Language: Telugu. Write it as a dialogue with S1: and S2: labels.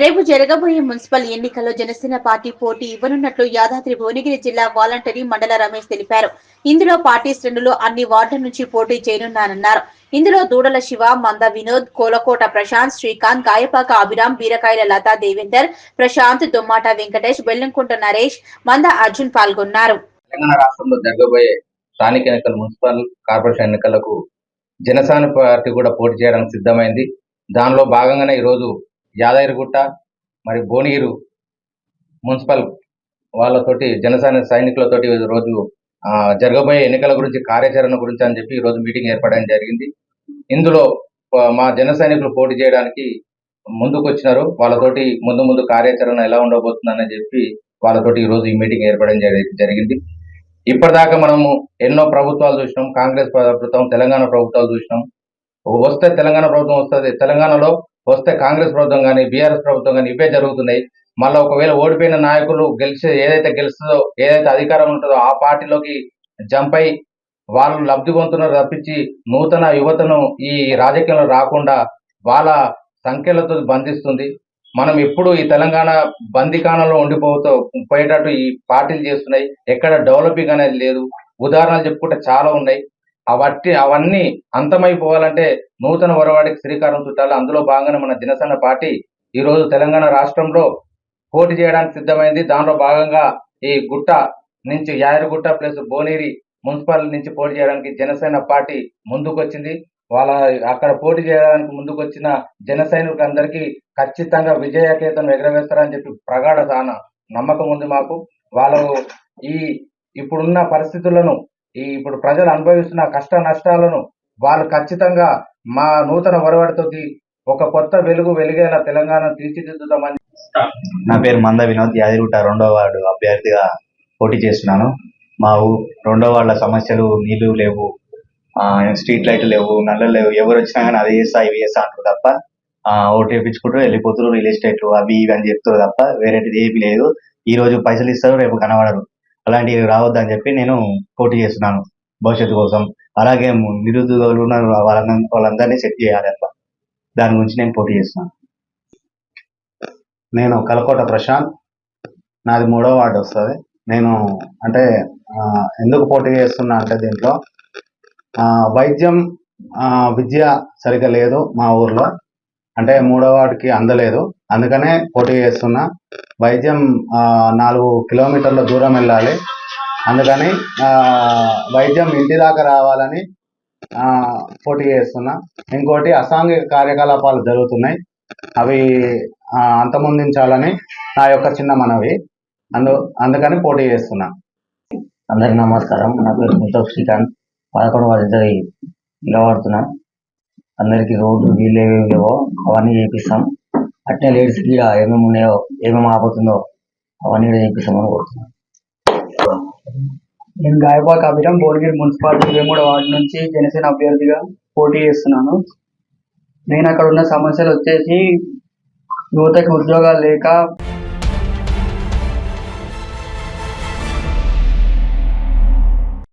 S1: రేపు జరగబోయే మున్సిపల్ ఎన్నికల్లో జనసేన పార్టీ పోటీ ఇవ్వనున్నట్లు యాదాద్రి భువనగిరి జిల్లా వాలంటరీ మండల రమేష్ తెలిపారు. ఇందులో పార్టీ శ్రేణులు అన్ని వార్డుల నుంచి పోటీ చేయనున్నారన్నారు. ఇందులో దూడల శివ మంద వినోద్ కోలకోట ప్రశాంత్ శ్రీకాంత్ గాయపాక అభిరామ్ బీరకాయల లతా దేవేందర్ ప్రశాంత్ దొమ్మాట వెంకటేష్ బెల్లంకుంట నరేష్ మంద అర్జున్ పాల్గొన్నారు.
S2: తెలంగాణ రాష్ట్రంలో జరగబోయే స్థానిక ఎన్నికలు మున్సిపల్ కార్పొరేషన్ ఎన్నికలకు జనసేన పార్టీ కూడా పోటీ చేయడానికి సిద్ధమైంది. దానిలో భాగంగానే ఈరోజు యాదగిరిగుట్ట మరి భువనగిరి మున్సిపల్ వాళ్ళతోటి జనసేన సైనికులతోటి రోజు జరగబోయే ఎన్నికల గురించి కార్యాచరణ గురించి అని చెప్పి ఈ రోజు మీటింగ్ ఏర్పడడం జరిగింది. ఇందులో మా జన సైనికులు పోటీ చేయడానికి ముందుకు వచ్చినారు వాళ్ళతోటి ముందు ముందు కార్యాచరణ ఎలా ఉండబోతుందని చెప్పి వాళ్ళతోటి ఈరోజు రోజు ఈ మీటింగ్ ఏర్పడడం జరిగింది. ఇప్పటిదాకా మనము ఎన్నో ప్రభుత్వాలు చూసినాం. కాంగ్రెస్ ప్రభుత్వం తెలంగాణ ప్రభుత్వాలు చూసినాం. వస్తే తెలంగాణ ప్రభుత్వం వస్తుంది. తెలంగాణలో వస్తే కాంగ్రెస్ ప్రభుత్వం కానీ బీఆర్ఎస్ ప్రభుత్వం కానీ ఇవే జరుగుతున్నాయి. మళ్ళీ ఒకవేళ ఓడిపోయిన నాయకులు గెలిచి ఏదైతే గెలుస్తుందో ఏదైతే అధికారం ఉంటుందో ఆ పార్టీలోకి జంప్ అయి వాళ్ళు లబ్ధి పొందుతున్నారు తప్పించి నూతన యువతను ఈ రాజకీయంలో రాకుండా వాళ్ళ సంఖ్యలతో బంధిస్తుంది. మనం ఎప్పుడు ఈ తెలంగాణ బందికాణంలో ఉండిపోతూ పోయేటట్టు ఈ పార్టీలు చేస్తున్నాయి. ఎక్కడ డెవలపింగ్ అనేది లేదు. ఉదాహరణలు చెప్పుకుంటే చాలా ఉన్నాయి. అవట్టి అవన్నీ అంతమైపోవాలంటే నూతన వరవాడికి శ్రీకారం చుట్టాలి. అందులో భాగంగానే మన జనసేన పార్టీ ఈరోజు తెలంగాణ రాష్ట్రంలో పోటీ చేయడానికి సిద్ధమైంది. దానిలో భాగంగా ఈ గుట్ట నుంచి యాయరగుట్ట ప్లస్ భువనగిరి మున్సిపల్ నుంచి పోటీ చేయడానికి జనసేన పార్టీ ముందుకొచ్చింది. వాళ్ళ అక్కడ పోటీ చేయడానికి ముందుకొచ్చిన జన సైనికులందరికీ ఖచ్చితంగా విజయకేతను ఎగరవేస్తారని చెప్పి ప్రగాఢ నమ్మకం ఉంది మాకు. వాళ్ళు ఈ ఇప్పుడున్న పరిస్థితులను ఈ ఇప్పుడు ప్రజలు అనుభవిస్తున్న కష్ట నష్టాలను వాళ్ళు ఖచ్చితంగా మా నూతన ఒరవడితోటి ఒక కొత్త వెలుగు వెలిగేలా తెలంగాణ తీర్చిదిద్దుతామని
S3: నా పేరు మంద వినోద్ యాదిగుట్ట రెండో వార్డు అభ్యర్థిగా పోటీ చేస్తున్నాను. మా ఊ రెండో వాళ్ళ సమస్యలు నీళ్ళు లేవు ఆ, స్ట్రీట్ లైట్ లేవు నల్లలు లేవు. ఎవరు వచ్చినా కానీ అది చేస్తా ఇవి చేస్తా అంటారు తప్ప ఆ, ఓటు వేయించుకుంటూ వెళ్ళిపోతున్నారు రియల్ ఎస్టేట్లు అవి ఇవి అని చెప్తారు తప్ప వేరేటిది ఏమీ లేదు. ఈ రోజు పైసలు ఇస్తారు రేపు కనబడరు. అలాంటివి రావద్దని చెప్పి నేను పోటీ చేస్తున్నాను భవిష్యత్తు కోసం. అలాగే నిరుద్యోగులు ఉన్నారు వాళ్ళందరినీ వాళ్ళందరినీ సెట్ చేయాలి అట్లా. దాని గురించి నేను పోటీ చేస్తున్నాను. నేను కలకోట ప్రశాంత్. నాది మూడో వార్డు వస్తుంది. నేను అంటే ఎందుకు పోటీ చేస్తున్నా అంటే దీంట్లో వైద్యం విద్య సరిగ్గా లేదు మా ఊర్లో. అంటే మూడో వార్డుకి అందలేదు. అందుకనే పోటీ చేస్తున్నా. వైద్యం నాలుగు కిలోమీటర్ల దూరం వెళ్ళాలి. అందుకని వైద్యం ఇంటి దాకా రావాలని పోటీ చేస్తున్నా. ఇంకోటి అసాంఘిక కార్యకలాపాలు జరుగుతున్నాయి. అవి అంతమొందించాలని నా యొక్క చిన్న మనవి. అందు అందుకని పోటీ చేస్తున్నా.
S4: అందరికి నమస్కారం. నా పేరు ముతఫ్ శ్రీకాంత్. పదకొండు వాళ్ళిద్దరి నిలబడుతున్నా. అందరికి రోడ్లు వీళ్ళు లేవో అవన్నీ చేపిస్తాం. అట్నే లేడీస్ కూడా ఏమేమి ఉన్నాయో ఏమేమి ఆపుతుందో అవన్నీ కూడా చేపిస్తామని కోరుతున్నాను
S5: నేను గాయపాక అభిరామ్ భువనగిరి మున్సిపాలిటీ వేమూడ వార్డు నుంచి జనసేన అభ్యర్థిగా పోటీ చేస్తున్నాను. నేను అక్కడ ఉన్న సమస్యలు వచ్చేసి యువతకు ఉద్యోగాలు లేక